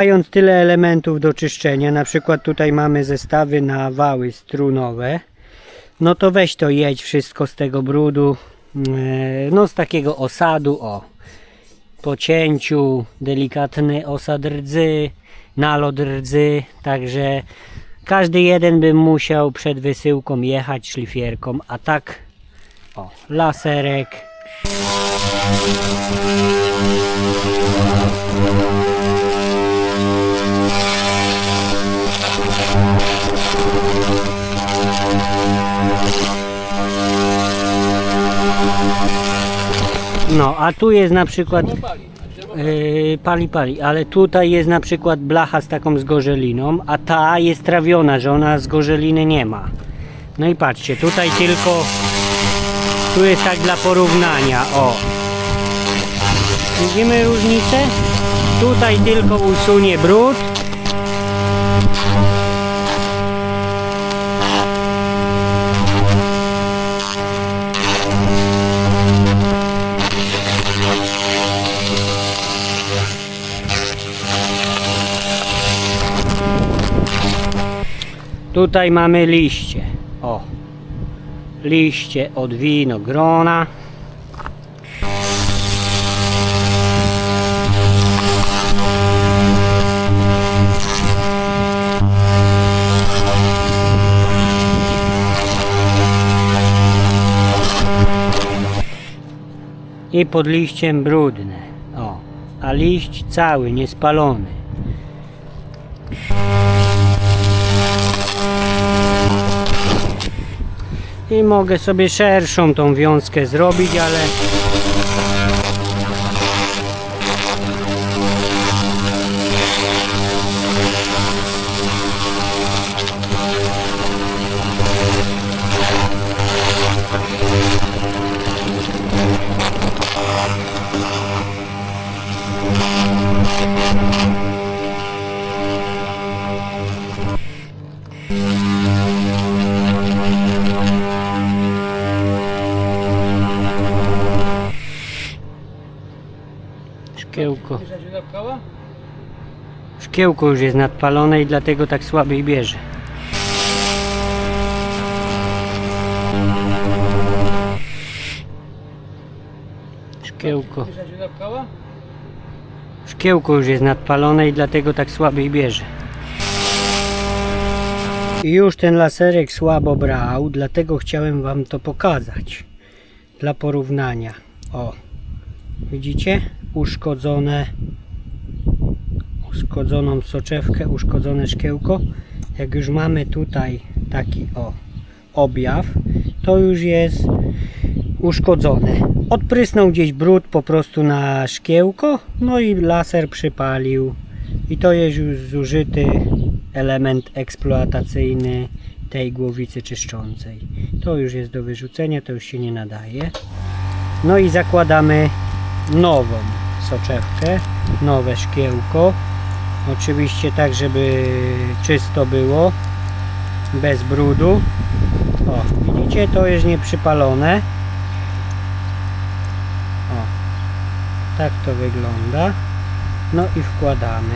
Mając tyle elementów do czyszczenia, na przykład tutaj mamy zestawy na wały strunowe, no to weź to jedź wszystko z tego brudu, e, no z takiego osadu, o, po cięciu, delikatny osad rdzy, nalot rdzy, także każdy jeden by musiał przed wysyłką jechać szlifierką, a tak, o, laserek, No, a tu jest na przykład yy, pali, pali, ale tutaj jest na przykład blacha z taką zgorzeliną, a ta jest trawiona, że ona zgorzeliny nie ma. No i patrzcie, tutaj tylko tu jest tak dla porównania, o. Widzimy różnicę? Tutaj tylko usunie brud. Tutaj mamy liście. O. Liście od winogrona. I pod liściem brudne. O. A liść cały, niespalony. I mogę sobie szerszą tą wiązkę zrobić, ale szkiełko. Szkiełko już jest nadpalone i dlatego tak słabiej bierze. Szkiełko. Szkiełko już jest nadpalone i dlatego tak słabiej bierze. I już ten laserek słabo brał, dlatego chciałem Wam to pokazać. Dla porównania. O, widzicie? Uszkodzone, uszkodzoną soczewkę, uszkodzone szkiełko. Jak już mamy tutaj taki o objaw, to już jest uszkodzone. Odprysnął gdzieś brud po prostu na szkiełko, no i laser przypalił. I to jest już zużyty element eksploatacyjny tej głowicy czyszczącej. To już jest do wyrzucenia, to już się nie nadaje. No i zakładamy nową soczewkę, nowe szkiełko. Oczywiście tak, żeby czysto było, bez brudu. O, widzicie, to jest nieprzypalone. O, tak to wygląda. No i wkładamy.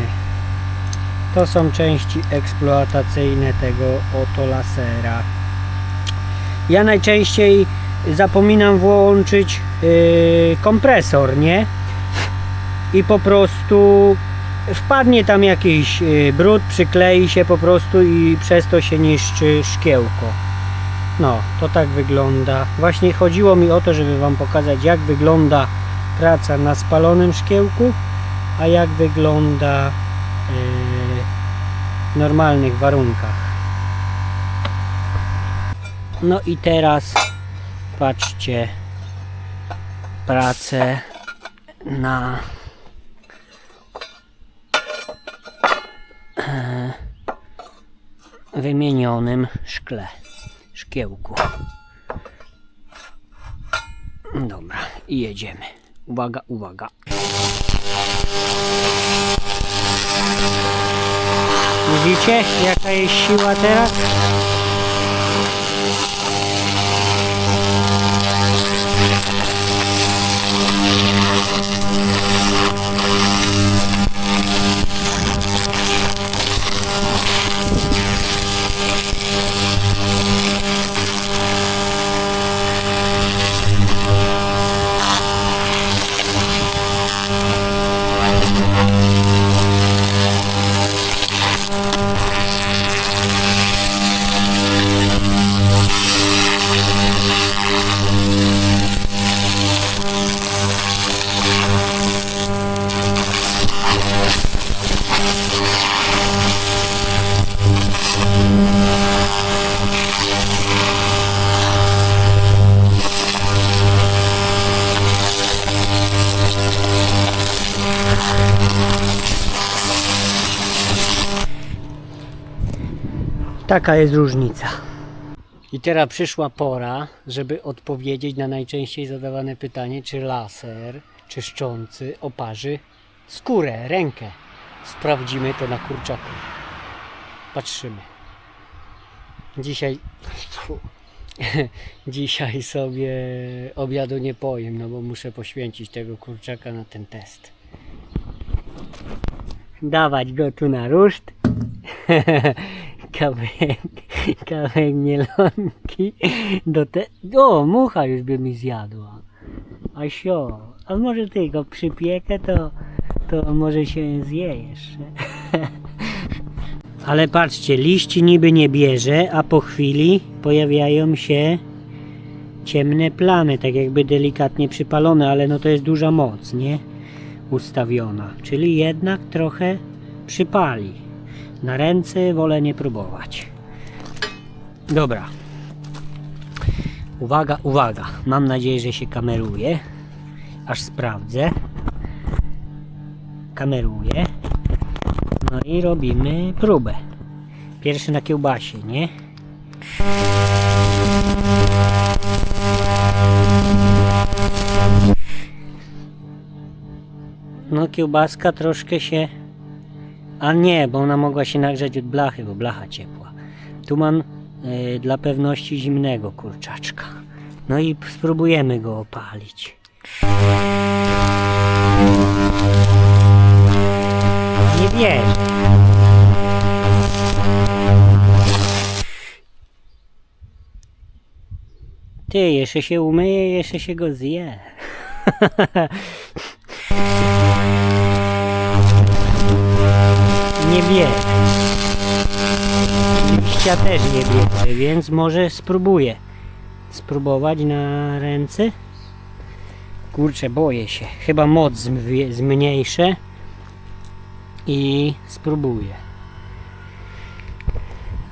To są części eksploatacyjne tego oto lasera. Ja najczęściej zapominam włączyć yy, kompresor, nie? I po prostu wpadnie tam jakiś yy, brud, przyklei się po prostu i przez to się niszczy szkiełko. No, to tak wygląda. Właśnie chodziło mi o to, żeby Wam pokazać, jak wygląda praca na spalonym szkiełku, a jak wygląda yy, w normalnych warunkach. No i teraz patrzcie pracę na e, wymienionym szkle, szkiełku. Dobra, i jedziemy. Uwaga, uwaga. Widzicie, jaka jest siła teraz? Taka jest różnica. I teraz przyszła pora, żeby odpowiedzieć na najczęściej zadawane pytanie, czy laser czyszczący oparzy skórę, rękę. Sprawdzimy to na kurczaku. Patrzymy. Dzisiaj. Dzisiaj sobie obiadu nie pojem, no bo muszę poświęcić tego kurczaka na ten test. Dawać go tu na ruszt. kawałek, kawałek mielonki do te... O, mucha już by mi zjadła. A sio, a może ty go przypiekę, to, to może się zje jeszcze. Ale patrzcie, liści niby nie bierze, a po chwili pojawiają się ciemne plamy, tak jakby delikatnie przypalone, ale no to jest duża moc, nie? Ustawiona. Czyli jednak trochę przypali. Na ręce wolę nie próbować. Dobra. Uwaga, uwaga. Mam nadzieję, że się kameruje. Aż sprawdzę. Kameruje. No i robimy próbę. Pierwszy na kiełbasie, nie? No kiełbaska troszkę się... A nie, bo ona mogła się nagrzać od blachy, bo blacha ciepła. Tu mam e, dla pewności zimnego kurczaczka. No i spróbujemy go opalić. Nie wierzę. Ty, jeszcze się umyje, jeszcze się go zje. nie bierze. Liścia też nie bierze, więc może spróbuję. Spróbować na ręce? Kurczę, boję się. Chyba moc zmniejszę i spróbuję.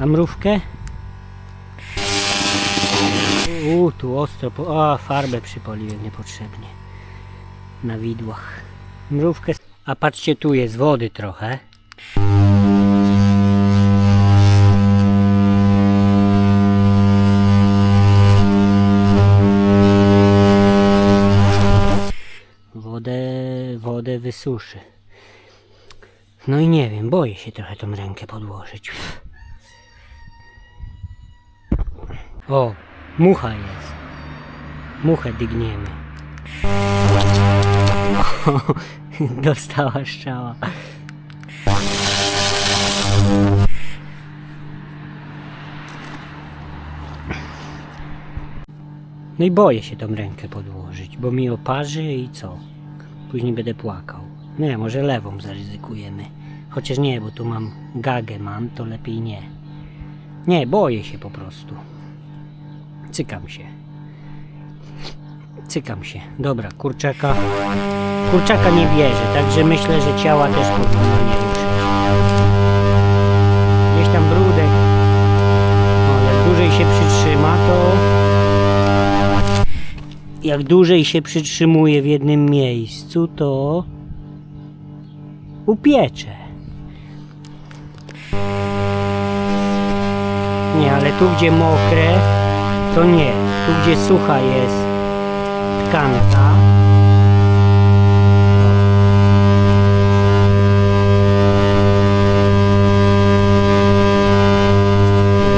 A mrówkę? Uuu, tu ostro. Po... A, farbę przypoliłem niepotrzebnie. Na widłach. Mrówkę. A patrzcie, tu jest wody trochę. Wodę, wodę wysuszy. No i nie wiem, boję się trochę tą rękę podłożyć. O, mucha jest. Muchę dygniemy. Dostała strzała. No i boję się tą rękę podłożyć, bo mi oparzy i co? Później będę płakał. Nie, może lewą zaryzykujemy. Chociaż nie, bo tu mam gagę mam, to lepiej nie. Nie, boję się po prostu. Cykam się. Cykam się. Dobra, kurczaka. Kurczaka nie bierze, także myślę, że ciała też powinno nie ruszyć. Gdzieś tam brudek. No, jak dłużej się przytrzyma, to jak dłużej się przytrzymuje w jednym miejscu, to upiecze. Nie, ale tu gdzie mokre, to nie. Tu gdzie sucha jest tkanka.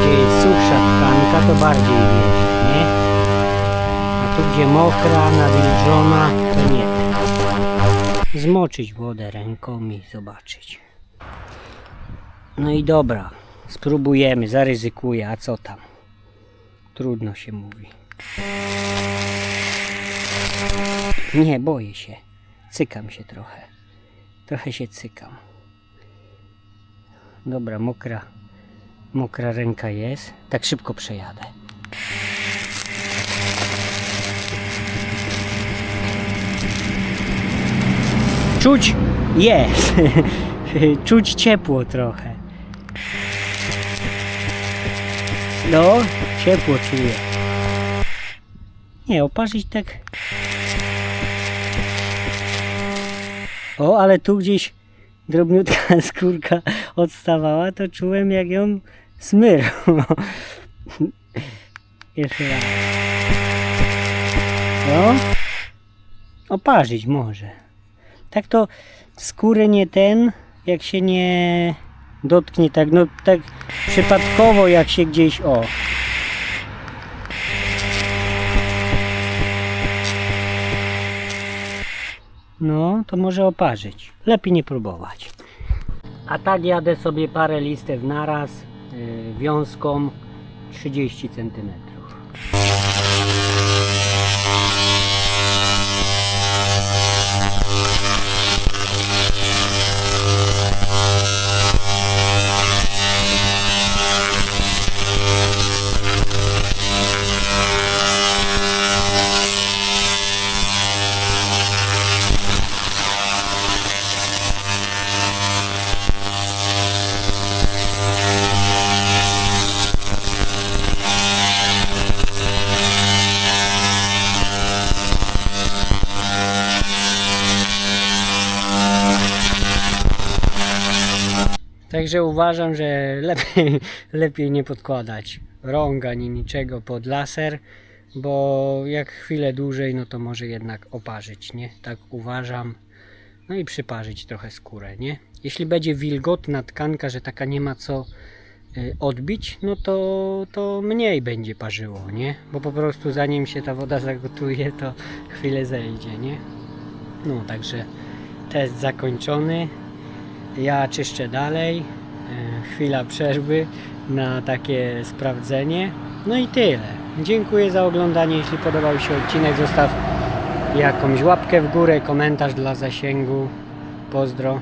Gdzie jest suchsza tkanka, to bardziej? Gdzie mokra, nawilżona, to nie. Zmoczyć wodę ręką i zobaczyć. No i dobra, spróbujemy, zaryzykuję, a co tam? Trudno się mówi. Nie, boję się. Cykam się trochę. Trochę się cykam. Dobra, mokra, mokra ręka jest. Tak szybko przejadę. Czuć jest. czuć ciepło trochę. No, ciepło czuję. Nie, oparzyć tak. O, ale tu gdzieś drobniutka skórka odstawała, to czułem jak ją smyrł. Jeszcze raz. No. Oparzyć może. Tak to skóry nie ten, jak się nie dotknie tak, no tak przypadkowo jak się gdzieś, o. No, to może oparzyć. Lepiej nie próbować. A tak jadę sobie parę listew naraz, yy, wiązką 30 cm. Także uważam, że lepiej, lepiej nie podkładać rąk ani niczego pod laser, bo jak chwilę dłużej, no to może jednak oparzyć, nie? Tak uważam. No i przyparzyć trochę skórę, nie? Jeśli będzie wilgotna tkanka, że taka nie ma co y, odbić, no to, to mniej będzie parzyło, nie? Bo po prostu zanim się ta woda zagotuje, to chwilę zejdzie, nie? No, także test zakończony. Ja czyszczę dalej. E, Chwila przerwy na takie sprawdzenie. No i tyle. Dziękuję za oglądanie. Jeśli podobał się odcinek, zostaw jakąś łapkę w górę, komentarz dla zasięgu. Pozdro.